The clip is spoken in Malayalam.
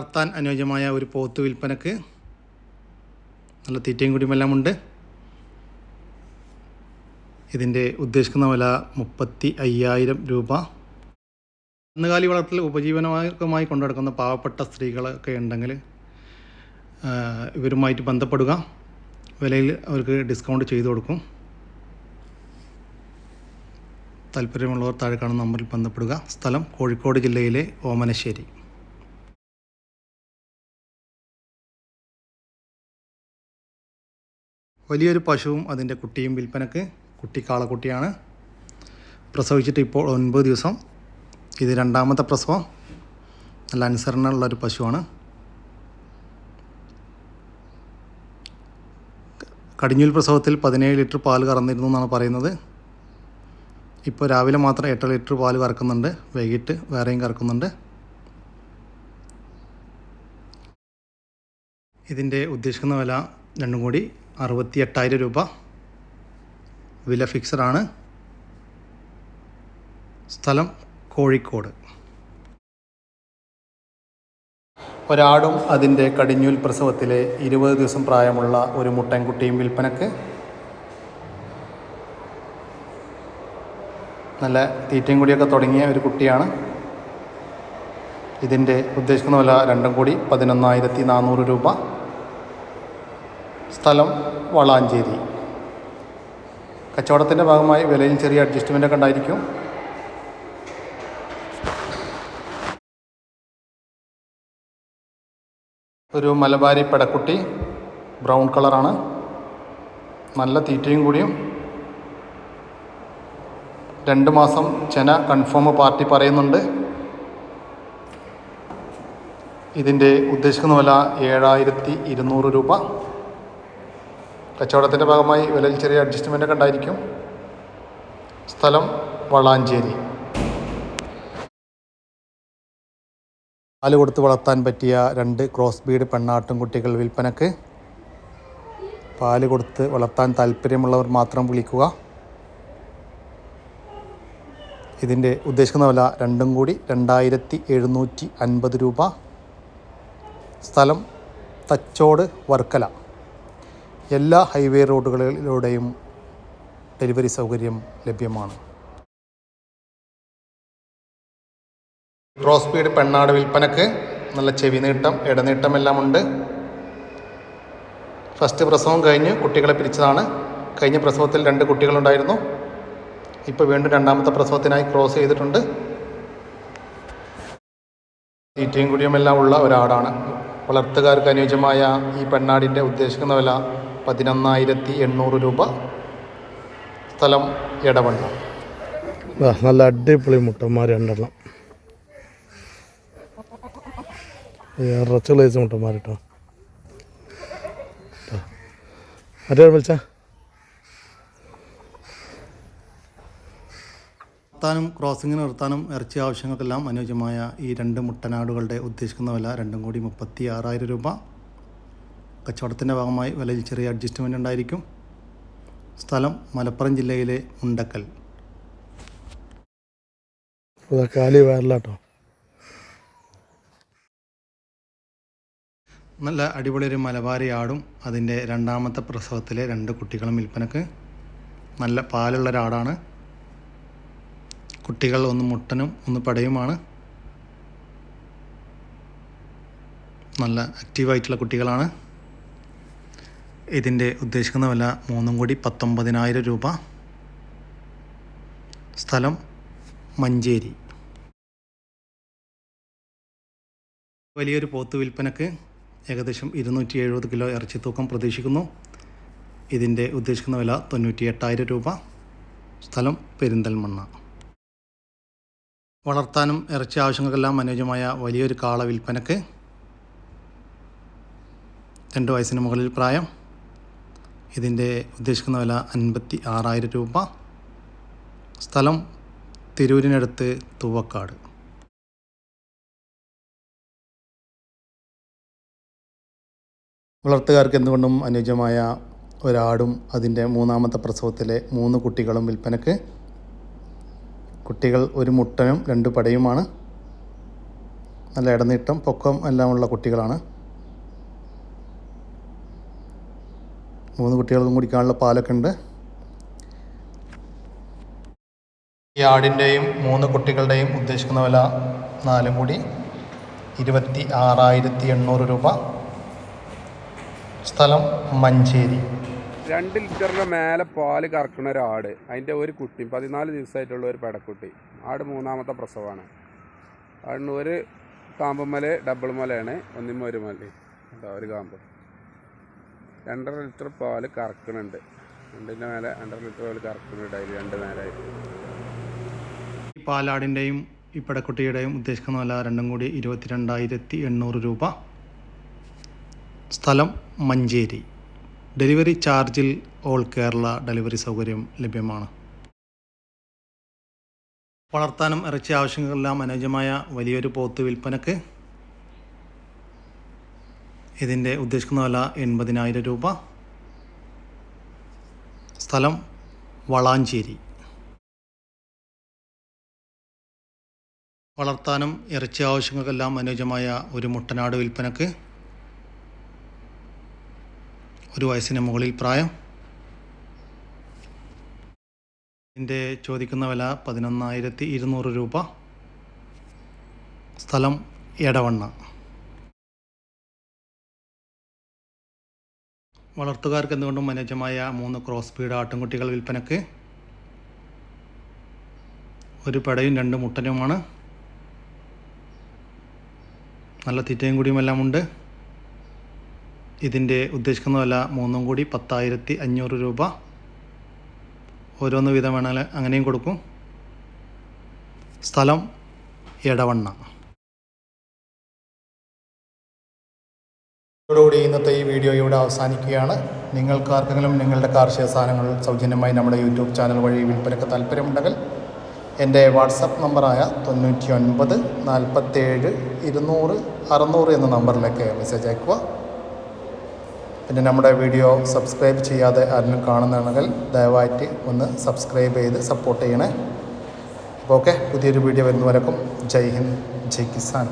വളർത്താൻ അനുയോജ്യമായ ഒരു പോത്ത് വിൽപ്പനക്ക് നല്ല തീറ്റയും കുടിയുമെല്ലാം ഉണ്ട് ഇതിന്റെ ഉദ്ദേശിക്കുന്ന വില മുപ്പത്തി അയ്യായിരം രൂപ. കന്നുകാലി വളർത്തൽ ഉപജീവനമാർഗമായി കൊണ്ടുനടക്കുന്ന പാവപ്പെട്ട സ്ത്രീകളൊക്കെ ഉണ്ടെങ്കിൽ ഇവരുമായിട്ട് ബന്ധപ്പെടുക. വിലയിൽ അവർക്ക് ഡിസ്കൗണ്ട് ചെയ്തു കൊടുക്കും. താല്പര്യമുള്ളവർ താഴെ കാണുന്ന നമ്പറിൽ ബന്ധപ്പെടുക. സ്ഥലം കോഴിക്കോട് ജില്ലയിലെ ഓമനശ്ശേരി. വലിയൊരു പശുവും അതിന്റെ കുട്ടിയും വിൽപ്പനക്ക് കുട്ടി കാളക്കുട്ടിയാണ് പ്രസവിച്ചിട്ട് ഇപ്പോൾ ഒൻപത് ദിവസം. ഇത് രണ്ടാമത്തെ പ്രസവം. നല്ല അനുസരണമുള്ള ഒരു പശുവാണ്. കടിഞ്ഞൂൽ പ്രസവത്തിൽ പതിനേഴ് ലിറ്റർ പാൽ കറന്നിരുന്നു എന്നാണ് പറയുന്നത്. ഇപ്പോൾ രാവിലെ മാത്രം എട്ട് ലിറ്റർ പാൽ കറക്കുന്നുണ്ട്. വൈകിട്ട് വേറെയും കറക്കുന്നുണ്ട്. ഇതിന്റെ ഉദ്ദേശിക്കുന്ന വില രണ്ടും കൂടി അറുപത്തി എട്ടായിരം രൂപ. വില ഫിക്സഡാണ് സ്ഥലം കോഴിക്കോട്. ഒരാടും അതിന്റെ കടിഞ്ഞൂൽ പ്രസവത്തിലെ ഇരുപത് ദിവസം പ്രായമുള്ള ഒരു മുട്ടൻകുട്ടിയും വിൽപ്പനക്ക് നല്ല തീറ്റയും കൂടിയൊക്കെ തുടങ്ങിയ ഒരു കുട്ടിയാണ്. ഇതിന്റെ ഉദ്ദേശിക്കുന്ന വില രണ്ടും കൂടി പതിനൊന്നായിരത്തി നാനൂറ് രൂപ. സ്ഥലം വളാഞ്ചേരി. കച്ചവടത്തിന്റെ ഭാഗമായി വിലയിൽ ചെറിയ അഡ്ജസ്റ്റ്മെന്റ് ഒക്കെ ഉണ്ടായിരിക്കും. ഒരു മലബാരി പെടക്കുട്ടി ബ്രൗൺ കളറാണ്. നല്ല തീറ്റയും കൂടിയും. രണ്ട് മാസം ചെന കൺഫേം പാർട്ടി പറയുന്നുണ്ട്. ഇതിന്റെ ഉദ്ദേശിക്കുന്ന വില ഏഴായിരത്തി ഇരുന്നൂറ് രൂപ. കച്ചവടത്തിന്റെ ഭാഗമായി വിലയിൽ ചെറിയ അഡ്ജസ്റ്റ്മെന്റ് ഒക്കെ ഉണ്ടായിരിക്കും. സ്ഥലം വളാഞ്ചേരി. പാൽ കൊടുത്ത് വളർത്താൻ പറ്റിയ രണ്ട് ക്രോസ് ബീഡ് പെണ്ണാട്ടും കുട്ടികൾ വിൽപ്പനക്ക്. പാൽ കൊടുത്ത് വളർത്താൻ താല്പര്യമുള്ളവർ മാത്രം വിളിക്കുക. ഇതിന്റെ ഉദ്ദേശിക്കുന്ന വില രണ്ടും കൂടി രണ്ടായിരത്തി എഴുന്നൂറ്റി അൻപത് രൂപ. സ്ഥലം തച്ചോട് വർക്കല. എല്ലാ ഹൈവേ റോഡുകളിലൂടെയും ഡെലിവറി സൗകര്യം ലഭ്യമാണ്. ക്രോസ് സ്പീഡ് പെണ്ണാട് വിൽപ്പനക്ക് നല്ല ചെവി നീട്ടം ഇടനീട്ടം എല്ലാം ഉണ്ട്. ഫസ്റ്റ് പ്രസവം കഴിഞ്ഞ് കുട്ടികളെ പിരിച്ചതാണ്. കഴിഞ്ഞ പ്രസവത്തിൽ രണ്ട് കുട്ടികളുണ്ടായിരുന്നു. ഇപ്പോൾ വീണ്ടും രണ്ടാമത്തെ പ്രസവത്തിനായി ക്രോസ് ചെയ്തിട്ടുണ്ട്. തീറ്റയും കുടിയും എല്ലാം ഉള്ള ഒരാടാണ്. വളർത്തുകാർക്ക് അനുയോജ്യമായ ഈ പെണ്ണാടിന്റെ ഉദ്ദേശിക്കുന്ന വില പതിനൊന്നായിരത്തി എണ്ണൂറ് രൂപ സ്ഥലം എടവണ്ണ. ദാ, നല്ല അടിപൊളി മുട്ടന്മാർ രണ്ടെണ്ണം. ഇറച്ചുള്ള മുട്ടന്മാർ കേട്ടോ മറ്റേ വിളിച്ച? നിർത്താനും ക്രോസിങ്ങിന് നിർത്താനും ഇറച്ചി ആവശ്യങ്ങൾക്കെല്ലാം അനുയോജ്യമായ ഈ രണ്ട് മുട്ടനാടുകളുടെ ഉദ്ദേശിക്കുന്ന വില രണ്ടും കൂടി മുപ്പത്തി ആറായിരം രൂപ. കച്ചവടത്തിന്റെ ഭാഗമായി വിലയിൽ ചെറിയ അഡ്ജസ്റ്റ്മെന്റ് ഉണ്ടായിരിക്കും. സ്ഥലം മലപ്പുറം ജില്ലയിലെ മുണ്ടക്കൽ. കാലി വയറിലാട്ടോ. നല്ല അടിപൊളി ഒരു മലബാരി ആടും അതിന്റെ രണ്ടാമത്തെ പ്രസവത്തിലെ രണ്ട് കുട്ടികളും വിൽപ്പനക്ക്. നല്ല പാലുള്ള ഒരാടാണ്. കുട്ടികൾ ഒന്ന് മുട്ടനും ഒന്ന് പടയുമാണ്. നല്ല ആക്റ്റീവായിട്ടുള്ള കുട്ടികളാണ്. ഇതിന്റെ ഉദ്ദേശിക്കുന്ന വില മൂന്നും കൂടി പത്തൊമ്പതിനായിരം രൂപ. സ്ഥലം മഞ്ചേരി. വലിയൊരു പോത്ത് വിൽപ്പനക്ക് ഏകദേശം ഇരുന്നൂറ്റി എഴുപത് കിലോ ഇറച്ചി തൂക്കം പ്രതീക്ഷിക്കുന്നു. ഇതിന്റെ ഉദ്ദേശിക്കുന്ന വില തൊണ്ണൂറ്റി എട്ടായിരം രൂപ. സ്ഥലം പെരിന്തൽമണ്ണ. വളർത്താനും ഇറച്ചി ആവശ്യങ്ങൾക്കെല്ലാം അനുയോജ്യമായ വലിയൊരു കാള വിൽപ്പനക്ക്. രണ്ട് വയസ്സിന് മുകളിൽ പ്രായം. ഇതിന്റെ ഉദ്ദേശിക്കുന്ന വില അൻപത്തി ആറായിരം രൂപ. സ്ഥലം തിരൂരിനടുത്ത് തൂവക്കാട്. വളർത്തുകാർക്ക് എന്തുകൊണ്ടും അനുയോജ്യമായ ഒരാടും അതിന്റെ മൂന്നാമത്തെ പ്രസവത്തിലെ മൂന്ന് കുട്ടികളും വിൽപ്പനക്ക്. കുട്ടികൾ ഒരു മുട്ടനും രണ്ട് പടയുമാണ്. നല്ല ഇടനീട്ടം പൊക്കം എല്ലാം ഉള്ള കുട്ടികളാണ്. മൂന്ന് കുട്ടികൾക്കും കുടിക്കാനുള്ള പാലൊക്കെ ഉണ്ട്. ഈ ആടിന്റെയും മൂന്ന് കുട്ടികളുടെയും ഉദ്ദേശിക്കുന്ന വില നാലും കൂടി ഇരുപത്തി ആറായിരത്തി എണ്ണൂറ് രൂപ. സ്ഥലം മഞ്ചേരി. രണ്ട് ലിറ്ററിന്റെ മേലെ പാൽ കറക്കുന്ന ഒരു ആട്. അതിന്റെ ഒരു കുട്ടി പതിനാല് ദിവസമായിട്ടുള്ള ഒരു പെടക്കുട്ടി. ആട് മൂന്നാമത്തെ പ്രസവമാണ്. ആടിന് ഒരു കാമ്പുമല ഡബിൾ മലയാണ് ഒന്നിമ്മ ഒരു മല. ഒരു കാമ്പ്. രണ്ടര ലിറ്റർ പാൽ കറക്കണുണ്ട്. രണ്ടിന്റെ മേലെ രണ്ടര ലിറ്റർ പാൽ കറക്കുന്നുണ്ട് അതിൽ രണ്ട് നേരമായിട്ട് ഈ പാലാടിന്റെയും ഈ പെടക്കുട്ടിയുടെയും ഉദ്ദേശിക്കുന്ന വില രണ്ടും കൂടി ഇരുപത്തിരണ്ടായിരത്തി എണ്ണൂറ് രൂപ. സ്ഥലം മഞ്ചേരി. ഡെലിവറി ചാർജിൽ ഓൾ കേരള ഡെലിവറി സൗകര്യം ലഭ്യമാണ്. വളർത്താനും ഇറച്ചി ആവശ്യങ്ങളെല്ലാം അനുയോജ്യമായ വലിയൊരു പോത്ത് വിൽപ്പനക്ക് ഇതിന്റെ ഉദ്ദേശിക്കുന്ന വില എൺപതിനായിരം രൂപ. സ്ഥലം വളാഞ്ചേരി. വളർത്താനും ഇറച്ചി ആവശ്യങ്ങൾക്കെല്ലാം അനുയോജ്യമായ ഒരു മുട്ടനാട് വിൽപ്പനക്ക് ഒരു വയസ്സിന് മുകളിൽ പ്രായം. ഇതിന്റെ ചോദിക്കുന്ന വില പതിനൊന്നായിരത്തി ഇരുന്നൂറ് രൂപ. സ്ഥലം എടവണ്ണ. വളർത്തുകാർക്ക് എന്തുകൊണ്ടും മനോജമായ മൂന്ന് ക്രോസ് ബീഡ് ആട്ടുംകുട്ടികൾ വിൽപ്പനക്ക്. ഒരു പടയും രണ്ട് മുട്ടനുമാണ്. നല്ല തീറ്റയും കൂടിയുമെല്ലാം ഉണ്ട് ഇതിന്റെ ഉദ്ദേശിക്കുന്ന വില മൂന്നും കൂടി പത്തായിരത്തി അഞ്ഞൂറ് രൂപ. ഓരോന്ന് വീതം വേണമെങ്കിൽ അങ്ങനെയും കൊടുക്കും. സ്ഥലം എടവണ്ണ. ഇതോടുകൂടി ഇന്നത്തെ ഈ വീഡിയോ ഇവിടെ അവസാനിക്കുകയാണ്. നിങ്ങൾക്ക് ആർക്കെങ്കിലും നിങ്ങളുടെ കാർഷിക സാധനങ്ങൾ സൗജന്യമായി നമ്മുടെ യൂട്യൂബ് ചാനൽ വഴി വിൽപ്പനയ്ക്ക് താല്പര്യമുണ്ടെങ്കിൽ എന്റെ വാട്സപ്പ് നമ്പറായ തൊണ്ണൂറ്റി ഒൻപത് നാൽപ്പത്തേഴ് ഇരുന്നൂറ് അറുന്നൂറ് എന്ന നമ്പറിലേക്ക് മെസ്സേജ് അയക്കുക പിന്നെ നമ്മുടെ വീഡിയോ സബ്സ്ക്രൈബ് ചെയ്യാതെ ആരെങ്കിലും കാണുന്നുണ്ടെങ്കിൽ ദയവായിട്ട് ഒന്ന് സബ്സ്ക്രൈബ് ചെയ്ത് സപ്പോർട്ട് ചെയ്യണേ. അപ്പോൾ ഓക്കെ പുതിയൊരു വീഡിയോ വരുന്നവരക്കും ജയ് ഹിന്ദ് ജയ് കിസാൻ.